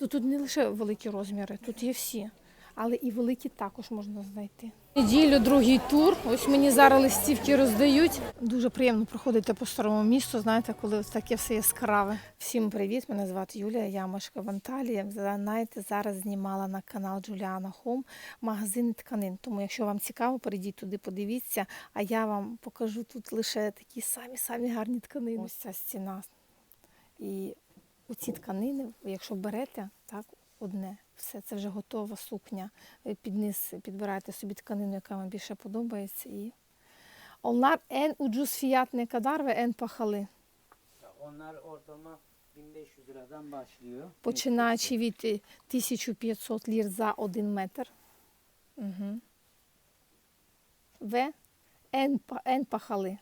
Тут, тут не лише великі розміри, тут є всі, але і великі також можна знайти. Неділю другий тур. Ось мені зараз листівки роздають. Дуже приємно проходити по старому місту. Знаєте, коли ось таке все яскраве. Всім привіт! Мене звати Юлія. Я мешкаю в Анталії. Знаєте, зараз знімала на канал Джуліана Хом магазин тканин. Тому, якщо вам цікаво, перейдіть туди, подивіться. А я вам покажу тут лише такі самі самі гарні тканини. Ось ця стіна. І оці тканини, якщо берете, так, одне, все, це вже готова сукня. Під низ підбираєте собі тканину, яка вам більше подобається. І... Onlar en ucuz fiyat ne kadar ve en pahalı? Onlar ortalama 1500 liradan başlıyor. Починаючи від е, 1500 лір за один метр. Угу. Ve en, en pahalı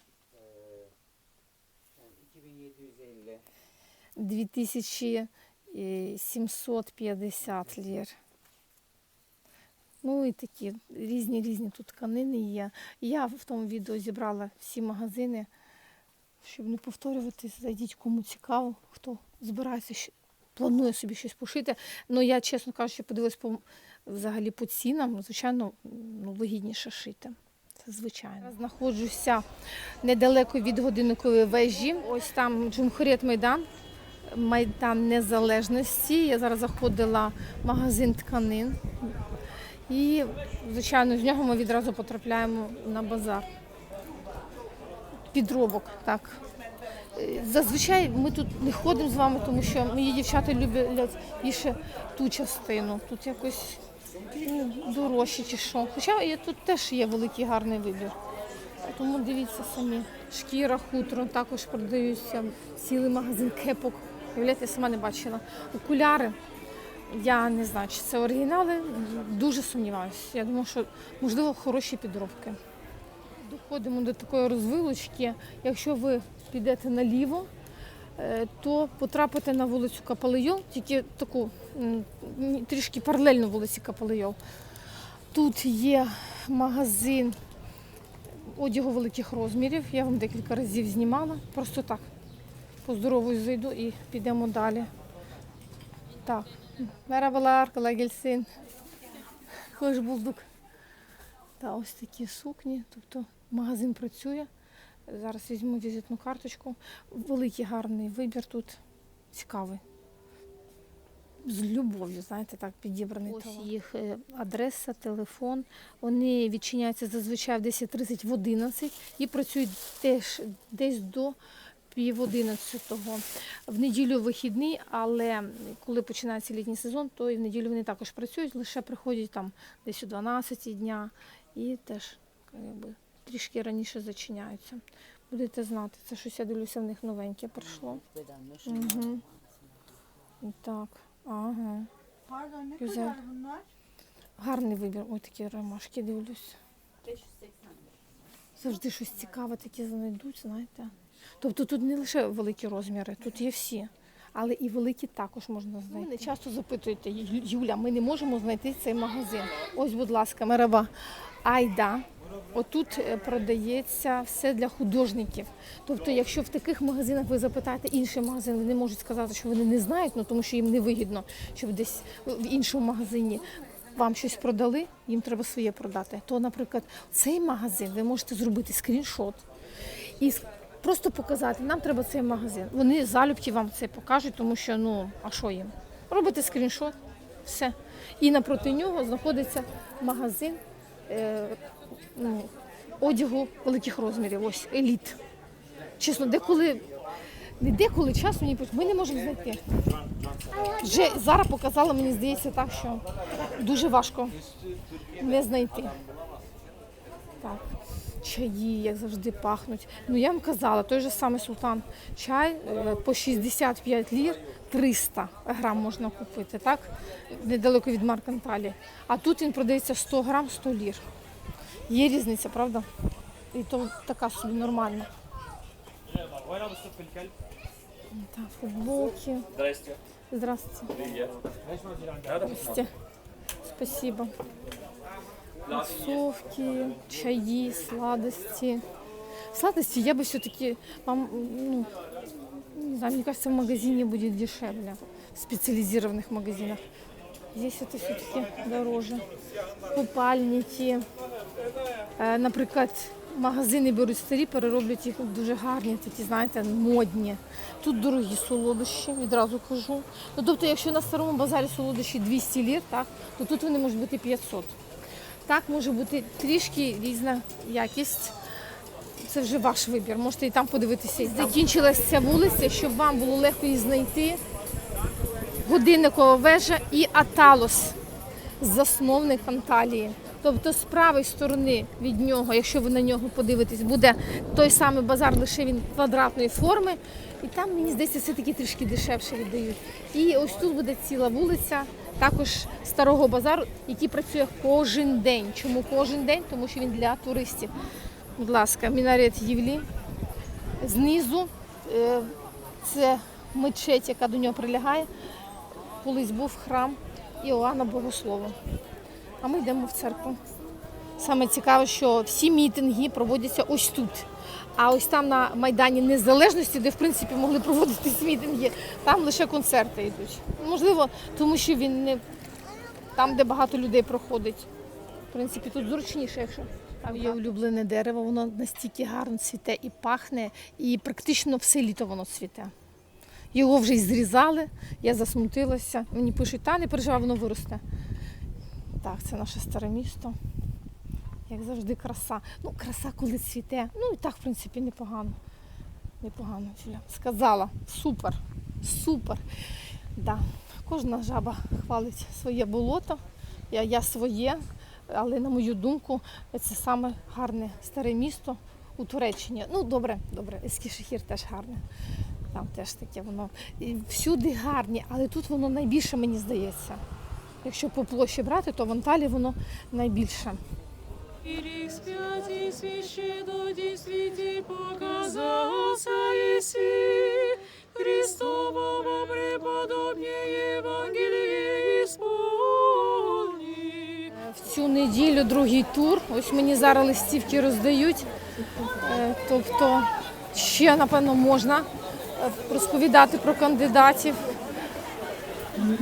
2750 лір. Ну і такі різні різні тут тканини є. Я в тому відео зібрала всі магазини, щоб не повторюватись, зайдіть кому цікаво, хто збирається, планує собі щось пошити. Ну я, чесно кажучи, подивилась по взагалі по цінам, звичайно, ну, вигідніше шити. Це звичайно. Я знаходжуся недалеко від годинникової вежі. Ось там Джумхурєт Майдан. Майдан Незалежності. Я зараз заходила в магазин тканин. І, звичайно, з нього ми відразу потрапляємо на базар. Підробок, так. Зазвичай ми тут не ходимо з вами, тому що мої дівчата люблять більше ту частину. Тут якось ну, дорожче чи що. Хоча тут теж є великий гарний вибір. Тому дивіться самі. Шкіра, хутро також продаються. Цілий магазин кепок. Уявляєте, я сама не бачила. Окуляри. Я не знаю, чи це оригінали. Дуже сумніваюся. Я думаю, що можливо хороші підробки. Доходимо до такої розвилочки. Якщо ви підете наліво, е, то потрапите на вулицю Капалейов, тільки таку трішки паралельно вулиці Капалейов. Тут є магазин одягу великих розмірів. Я вам декілька разів знімала. Просто так. Поздоровую зайду і підемо далі. Так. Merhabalar, kolay gelsin. Хоч bulduk. Та ось такі сукні. Тобто магазин працює. Зараз візьму візитну карточку. Великий гарний вибір тут цікавий. З любов'ю, знаєте, так підібраний. Ось їх е, адреса, телефон. Вони відчиняються зазвичай в 10.30 в 11 і працюють теж десь до пів одинадцятого. В неділю вихідний, але коли починається літній сезон, то і в неділю вони також працюють, лише приходять там десь о 12 дня і теж якби, трішки раніше зачиняються. Будете знати, це щось я дивлюся, в них новеньке прийшло. Угу. Так, ага. Güzel. Гарний вибір. Ой, такі ромашки дивлюсь. Завжди щось цікаве таке знайдуть, знаєте. Тобто тут не лише великі розміри, тут є всі. Але і великі також можна знайти. Мене часто запитуєте, Юля, ми не можемо знайти цей магазин. Ось, будь ласка, мереба. Айда. Отут е, продається все для художників. Тобто, якщо в таких магазинах ви запитаєте інший магазин, вони можуть сказати, що вони не знають, ну тому що їм не вигідно, щоб десь в іншому магазині вам щось продали, їм треба своє продати. То, наприклад, цей магазин ви можете зробити скріншот і просто показати, нам треба цей магазин. Вони залюбки вам це покажуть, тому що ну, а що їм? Робите скріншот, все. І напроти нього знаходиться магазин е, ну, одягу великих розмірів. Ось еліт. Чесно, деколи. Не деколи час мені ми не можемо знайти. Вже зараз показала, мені здається, так, що дуже важко не знайти. Так чаї, як завжди, пахнуть. Ну я вам казала, той же самий султан чай е, по 65 лір 300 грам можна купити, так? Недалеко від Марканталі. А тут він продається 100 грам 100 лір. Є різниця, правда? І то така собі нормальна. Так, футболки. Здрасте. Здрасте. Здрасте. Спасибо. Массовки, чаї, сладості. Сладості я би все-таки ну, не знаю, мне кажется, в магазине будет дешевле. специализированных магазинах. Здесь это все-таки дороже. Купальні ті. Е, Наприклад, магазини беруть старі, перероблять їх дуже гарні, такі, знаєте, модні. Тут дорогі солодощі, відразу кажу. Ну, тобто, якщо на старому базарі солодощі 200 лір, так, то тут вони можуть бути 500. Так, може бути трішки різна якість. Це вже ваш вибір. Можете і там подивитися. Закінчилася ця вулиця, щоб вам було легко її знайти. Годинникова вежа і Аталос, засновник Анталії. Тобто з правої сторони від нього, якщо ви на нього подивитесь, буде той самий базар, лише він квадратної форми. І там, мені здається, все-таки трішки дешевше віддають. І ось тут буде ціла вулиця, також старого базару, який працює кожен день. Чому кожен день? Тому що він для туристів. Будь ласка, мінарет Євлі. Знизу е, це мечеть, яка до нього прилягає. Колись був храм Іоанна Богослова. А ми йдемо в церкву. Саме цікаве, що всі мітинги проводяться ось тут. А ось там на Майдані Незалежності, де в принципі могли проводитись мітинги, там лише концерти йдуть. Можливо, тому що він не там, де багато людей проходить. В принципі, тут зручніше, якщо там є улюблене дерево, воно настільки гарно цвіте і пахне, і практично все літо воно цвіте. Його вже й зрізали, я засмутилася. Мені пишуть, та не переживай, воно виросте. Так, це наше старе місто. Як завжди, краса. Ну, краса, коли цвіте. Ну і так, в принципі, непогано. Непогано, Філя. Сказала. Супер. Супер. Да. Кожна жаба хвалить своє болото. Я, я своє, але на мою думку, це саме гарне старе місто у Туреччині. Ну, добре, добре, Ескішехір теж гарне. Там теж таке воно. І всюди гарні, але тут воно найбільше, мені здається. Якщо по площі брати, то в Анталії воно найбільше. Или спяти священно действительно показался. В цю неділю другий тур. Ось мені зараз листівки роздають. Е, Тобто ще, напевно, можна е, розповідати про кандидатів.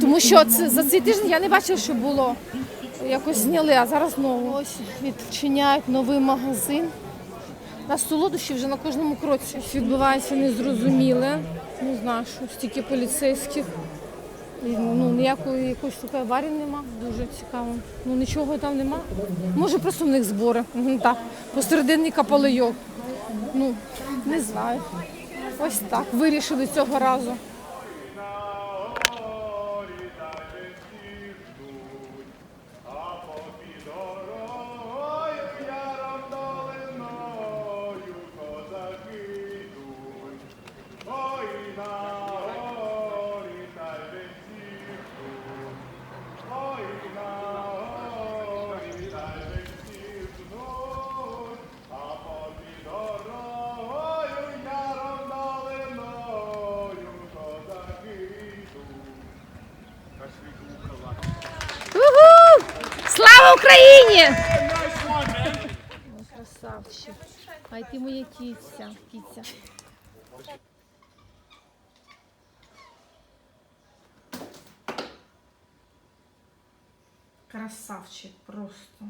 Тому що це, за цей тиждень я не бачила, що було якось зняли, а зараз знову ось відчиняють новий магазин. На солодощі вже на кожному кроці щось відбувається незрозуміле. Не знаю, що стільки поліцейських. І, ну, ніякої якоїсь такої аварії нема. Дуже цікаво. Ну нічого там нема. Може просто в них збори. Мгм, Так. Посередині капалайок. Ну, не знаю. Ось так. Вирішили цього разу. Слава Україні! Красавчик. Ай ти моя кіця, кіця. Красавчик просто.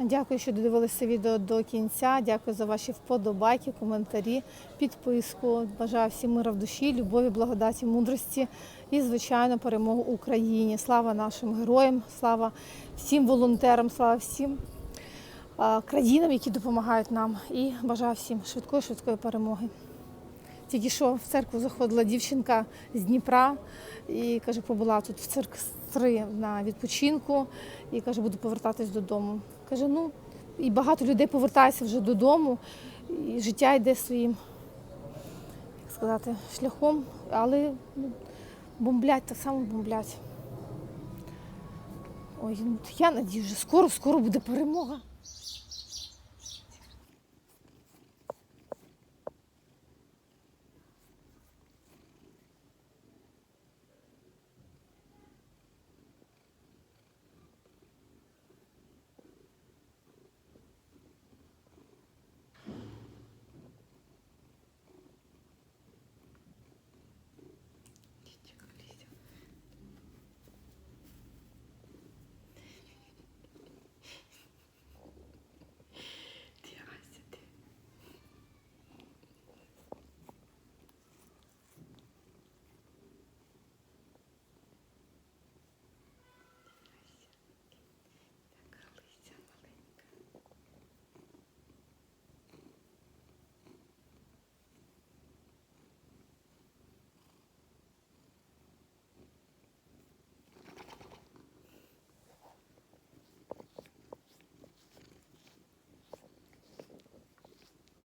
Дякую, що додивилися відео до кінця. Дякую за ваші вподобайки, коментарі, підписку. Бажаю всім мира в душі, любові, благодаті, мудрості і, звичайно, перемогу Україні. Слава нашим героям, слава всім волонтерам, слава всім країнам, які допомагають нам. І бажаю всім швидкої, швидкої перемоги. Тільки що в церкву заходила дівчинка з Дніпра і каже, побула тут в церкві на відпочинку і каже, буду повертатись додому. Каже, ну і багато людей повертається вже додому, і життя йде своїм, як сказати, шляхом, але ну, бомблять, так само бомблять. Ой, ну, я надію, що скоро, скоро буде перемога.